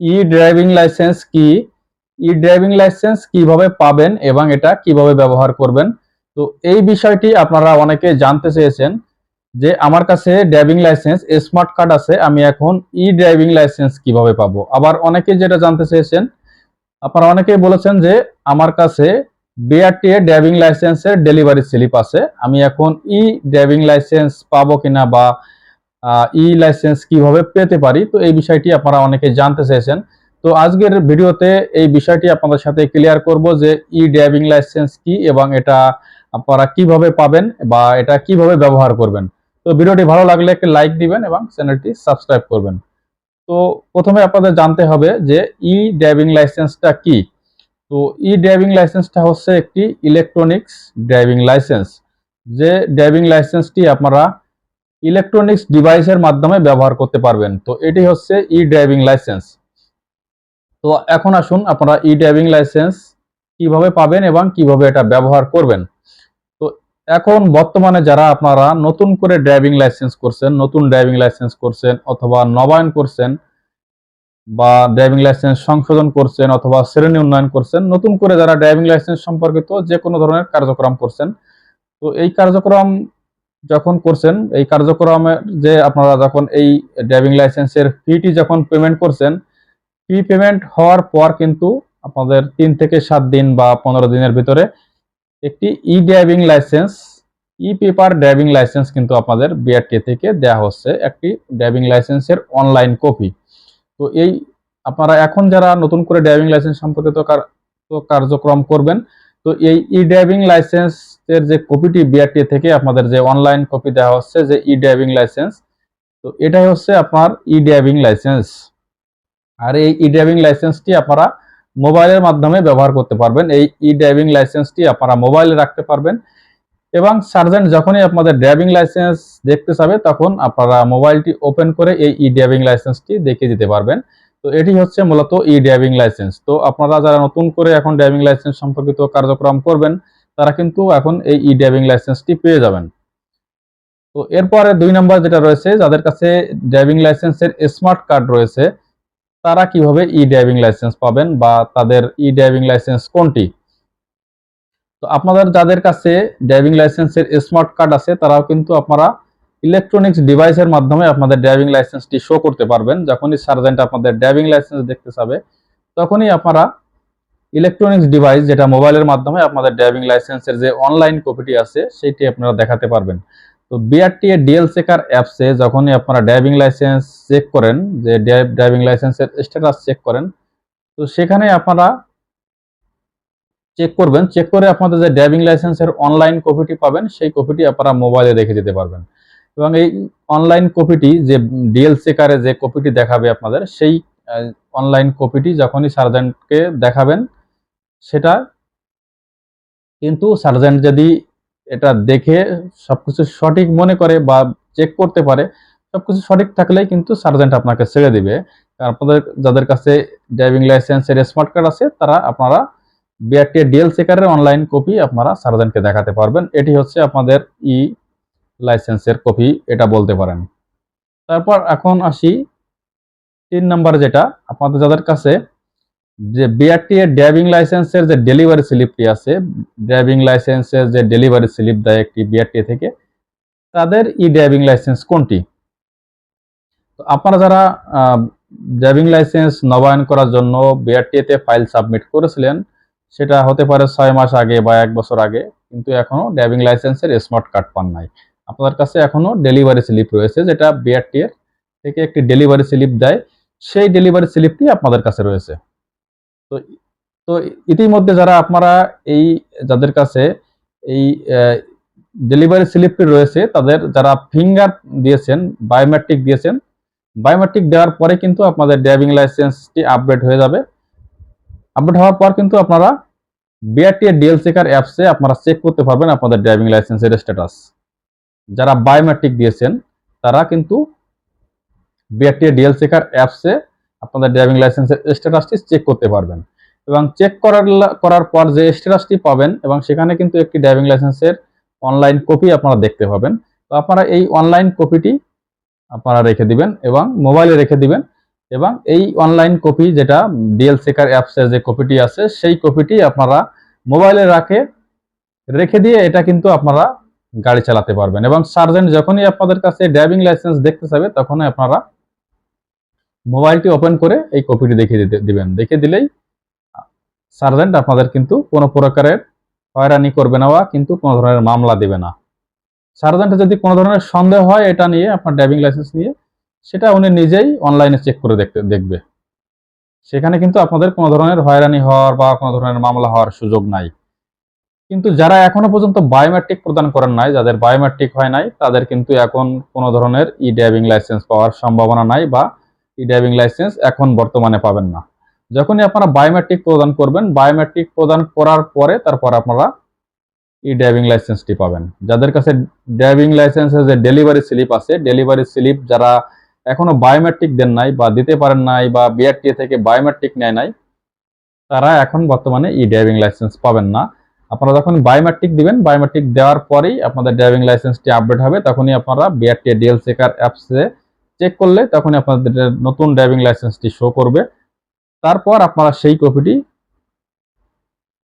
ই driving licence কি? ই driving licence কীভাবে পাবেন এবং এটা কীভাবে ব্যবহার করবেন? তো এই বিষয়টি আপনারা অনেকে জানতে চেয়েছেন যে আমার কাছে ড্রাইভিং লাইসেন্স স্মার্ট কার্ড আছে, আমি এখন ই ড্রাইভিং লাইসেন্স কীভাবে পাবো? আবার অনেকে যেটা জানতে চেয়েছেন, আপনারা অনেকেই বলেছেন যে আমার কাছে বিআরটিএ ড্রাইভিং লাইসেন্সের ডেলিভারি স্লিপ আছে, আমি এখন ই ড্রাইভিং লাইসেন্স পাবো কিনা বা ই লাইসেন্স কীভাবে পেতে পারি? তো এই বিষয়টি আপনারা অনেকে জানতে চেয়েছেন। তো আজকের ভিডিওতে এই বিষয়টি আপনাদের সাথে ক্লিয়ার করব যে ই ড্রাইভিং লাইসেন্স কি এবং এটা আপনারা কীভাবে পাবেন বা এটা কীভাবে ব্যবহার করবেন। তো ভিডিওটি ভালো লাগলে একটি লাইক দিবেন এবং চ্যানেলটি সাবস্ক্রাইব করবেন। তো প্রথমে আপনাদের জানতে হবে যে ই ড্রাইভিং লাইসেন্সটা কি? তো ই ড্রাইভিং লাইসেন্সটা হচ্ছে একটি ইলেকট্রনিক্স ড্রাইভিং লাইসেন্স যে ড্রাইভিং লাইসেন্সটি আপনারা ইলেকট্রনিক্স ডিভাইসের মাধ্যমে ব্যবহার করতে পারবেন। তো এটি হচ্ছে ই ড্রাইভিং লাইসেন্স তো এখন আসুন আপনারা ই ড্রাইভিং লাইসেন্স কীভাবে পাবেন এবং কীভাবে এটা ব্যবহার করবেন। তো এখন বর্তমানে যারা আপনারা নতুন করে ড্রাইভিং লাইসেন্স করছেন, নতুন ড্রাইভিং লাইসেন্স করছেন অথবা নবায়ন করছেন বা ড্রাইভিং লাইসেন্স সংশোধন করছেন অথবা শ্রেণি উন্নয়ন করছেন, নতুন করে যারা ড্রাইভিং লাইসেন্স সম্পর্কিত যে কোনো ধরনের কার্যক্রম করছেন, তো এই কার্যক্রম যখন করছেন, এই কার্যক্রমে যে আপনারা যখন এই ড্রাইভিং লাইসেন্সের ফিটি যখন পেমেন্ট করছেন ফি পেমেন্ট হওয়ার পর কিন্তু আপনাদের তিন থেকে সাত দিন বা পনেরো দিনের ভিতরে একটি e driving license e paper driving license কিন্তু আপনাদের বিআরটি থেকে দেওয়া হচ্ছে, একটি ড্রাইভিং লাইসেন্সের অনলাইন কপি তো এই আপনারা এখন যারা নতুন করে ড্রাইভিং লাইসেন্স সম্পর্কিত কার্যক্রম করবেন, তো এই ই ড্রাইভিং লাইসেন্সের যে কপিটি বিআরটি থেকে আপনাদের যে অনলাইন কপি দেওয়া হচ্ছে যে ই ড্রাইভিং লাইসেন্স তো এটাই হচ্ছে আপনার ই ড্রাইভিং লাইসেন্স আর এই ই ড্রাইভিং লাইসেন্সটি আপনারা মোবাইলের মাধ্যমে ব্যবহার করতে পারবেন। এই ই ড্রাইভিং লাইসেন্সটি আপনারা মোবাইলে রাখতে পারবেন এবং সার্জেন্ট যখনই আপনাদের ড্রাইভিং লাইসেন্স দেখতে চাবে, তখন আপনারা মোবাইলটি ওপেন করে এই ই ড্রাইভিং লাইসেন্সটি দেখে দিতে পারবেন। তো এটি হচ্ছে মূলত ই ড্রাইভিং লাইসেন্স তো আপনারা যারা নতুন করে এখন ড্রাইভিং লাইসেন্স সম্পর্কিত কার্যক্রম করবেন তারা কিন্তু এখন এই ই ড্রাইভিং লাইসেন্সটি পেয়ে যাবেন। তো এরপরে দুই নম্বর যেটা রয়েছে, যাদের কাছে ড্রাইভিং লাইসেন্সের স্মার্ট কার্ড রয়েছে, তারা কীভাবে ই ড্রাইভিং লাইসেন্স পাবেন বা তাদের ই ড্রাইভিং লাইসেন্স কোনটি? তো আপনাদের যাদের কাছে ড্রাইভিং লাইসেন্সের স্মার্ট কার্ড আছে, তারাও কিন্তু আপনারা ইলেকট্রনিক্স ডিভাইসের মাধ্যমে আপনাদের ড্রাইভিং লাইসেন্সটি শো করতে পারবেন। যখনই সার্জেন্ট আপনাদের ড্রাইভিং লাইসেন্স দেখতে চাবে, তখনই আপনারা ইলেকট্রনিক্স ডিভাইস যেটা মোবাইলের মাধ্যমে আপনাদের ড্রাইভিং লাইসেন্সের যে অনলাইন কপিটি আছে সেটি আপনারা দেখাতে পারবেন। তো বিআরটিএ ডিএল চেকার অ্যাপসে যখনই আপনারা ড্রাইভিং লাইসেন্স চেক করেন, যে ড্রাইভিং লাইসেন্সের স্ট্যাটাস চেক করেন, তো সেখানে আপনারা চেক করবেন। চেক করে আপনাদের যে ড্রাইভিং লাইসেন্সের অনলাইন কপিটি পাবেন, সেই কপিটি আপনারা মোবাইলে রেখে দিতে পারবেন। এবং এই অনলাইন কপিটি যে ডিএল চেকারে যে কপিটি দেখাবে আপনাদের, সেই অনলাইন কপিটি যখনই সার্জেন্টকে দেখাবেন সেটা কিন্তু সার্জেন্ট যদি এটা দেখে সবকিছু সঠিক মনে করে বা চেক করতে পারে, সবকিছু সঠিক থাকলেই কিন্তু সার্জেন্ট আপনাকে ছেড়ে দিবে। আপনাদের, যাদের কাছে ড্রাইভিং লাইসেন্সের স্মার্ট কার্ড আছে, তারা আপনারা বিআরটি ডিএল চেকারের অনলাইন কপি আপনারা সার্জেন্টকে দেখাতে পারবেন। এটি হচ্ছে আপনাদের ই লাইসেন্সের কপি এটা বলতে পারেন। তারপর এখন আসি, তিন নাম্বার যেটা, আপনাদের যাদের কাছে যে বিআরটি এর ড্রাইভিং লাইসেন্সের যে ডেলিভারি স্লিপটি আছে ড্রাইভিং লাইসেন্সের যে ডেলিভারি স্লিপ দেয় একটি বিআরটি থেকে, তাদের ই ড্রাইভিং লাইসেন্স কোনটি? তো আপনারা যারা ড্রাইভিং লাইসেন্স নবায়ন করার জন্য বিআরটিএতে ফাইল সাবমিট করেছিলেন, সেটা হতে পারে ছয় মাস আগে বা এক বছর আগে, কিন্তু এখনও ড্রাইভিং লাইসেন্সের স্মার্ট কার্ড পান নাই। আপনার কাছে এখনও ডেলিভারি স্লিপ রয়েছে, যেটা বিআরটি এর থেকে একটি ডেলিভারি স্লিপ দেয়, সেই ডেলিভারি স্লিপটি আপনাদের কাছে রয়েছে। তো তো ইতিমধ্যে যারা আপনারা এই, যাদের কাছে এই ডেলিভারি স্লিপটি রয়েছে, তাদের যারা ফিঙ্গার দিয়েছেন বায়োমেট্রিক দিয়েছেন বায়োমেট্রিক দেওয়ার পরে কিন্তু আপনাদের ড্রাইভিং লাইসেন্সটি আপডেট হয়ে যাবে। আপডেট হওয়ার পর কিন্তু আপনারা বিআরটি এর ডিএল অ্যাপসে আপনারা চেক করতে পারবেন আপনাদের ড্রাইভিং লাইসেন্সের স্ট্যাটাস যারা বায়োমেট্রিক দিয়েছেন, তারা কিন্তু বিআরটি এর ডিএল চেকার অ্যাপসে আপনাদের ড্রাইভিং লাইসেন্সের স্ট্যাটাসটি চেক করতে পারবেন। এবং চেক করার করার পর যে স্ট্যাটাসটি পাবেন, এবং সেখানে কিন্তু একটি ড্রাইভিং লাইসেন্সের অনলাইন কপি আপনারা দেখতে পাবেন। তো আপনারা এই অনলাইন কপিটি আপনারা রেখে দিবেন এবং মোবাইলে রেখে দিবেন। এবং এই অনলাইন কপি যেটা ডিএল সেকার অ্যাপসের যে কপিটি আছে, সেই কপিটি আপনারা মোবাইলে রাখে, রেখে দিয়ে এটা কিন্তু আপনারা গাড়ি চালাতে পারবেন। এবং সার্জেন্ট যখনই আপনাদের কাছে ড্রাইভিং লাইসেন্স দেখতে চাবে তখনই আপনারা মোবাইলটি ওপেন করে এই কপিটি দেখিয়ে দিতে, দিবেন। দেখে দিলেই সার্জেন্ট আপনাদের কিন্তু কোনো প্রকারের হয়রানি করবে না বা কিন্তু কোনো ধরনের মামলা দেবে না। সার্জেন্টের যদি কোনো ধরনের সন্দেহ হয় এটা নিয়ে, আপনার ড্রাইভিং লাইসেন্স নিয়ে, সেটা উনি নিজেই অনলাইনে চেক করে দেখতে, দেখবে। সেখানে কিন্তু আপনাদের কোনো ধরনের হয়রানি হওয়ার বা কোনো ধরনের মামলা হওয়ার সুযোগ নাই। কিন্তু যারা এখনও পর্যন্ত বায়োমেট্রিক প্রদান করেন নাই, যাদের বায়োমেট্রিক হয় নাই, তাদের কিন্তু এখন কোনো ধরনের ই ড্রাইভিং লাইসেন্স পাওয়ার সম্ভাবনা নাই বা ই ড্রাইভিং লাইসেন্স এখন বর্তমানে পাবেন না। যখনই আপনারা বায়োমেট্রিক প্রদান করবেন বায়োমেট্রিক প্রদান করার পরে তারপর আপনারা ই ড্রাইভিং লাইসেন্সটি পাবেন। যাদের কাছে ড্রাইভিং লাইসেন্সের যে ডেলিভারি স্লিপ আছে ডেলিভারি স্লিপ যারা এখনও বায়োমেট্রিক দেন নাই বা দিতে পারেন নাই বা বিআরটিএ থেকে বায়োমেট্রিক নেয় নাই, তারা এখন বর্তমানে ই ড্রাইভিং লাইসেন্স পাবেন না। আপনারা যখন বায়োমেট্রিক দিবেন বায়োমেট্রিক দেওয়ার পরেই আপনাদের ড্রাইভিং লাইসেন্সটি আপডেট হবে, তখনই আপনারা বিআরটিএ ডিএল চেকার অ্যাপসে চেক করলে তখনই আপনাদের নতুন ড্রাইভিং লাইসেন্সটি শো করবে। তারপর আপনারা সেই কপিটি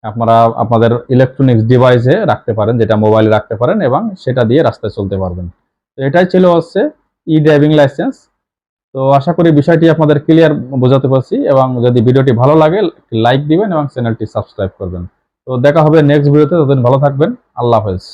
আপনারা আপনাদের ইলেকট্রনিক্স ডিভাইসে রাখতে পারেন, যেটা মোবাইলে রাখতে পারেন এবং সেটা দিয়ে রাস্তায় চলতে পারবেন। তো এটাই ছিল হচ্ছে ই ড্রাইভিং লাইসেন্স তো আশা করি বিষয়টি আপনাদের ক্লিয়ার বোঝাতে পারছি এবং যদি ভিডিওটি ভালো লাগে লাইক দিবেন এবং চ্যানেলটি সাবস্ক্রাইব করবেন। তো দেখা হবে নেক্সট ভিডিওতে ততদিন ভালো থাকবেন। আল্লাহ হাফেজ।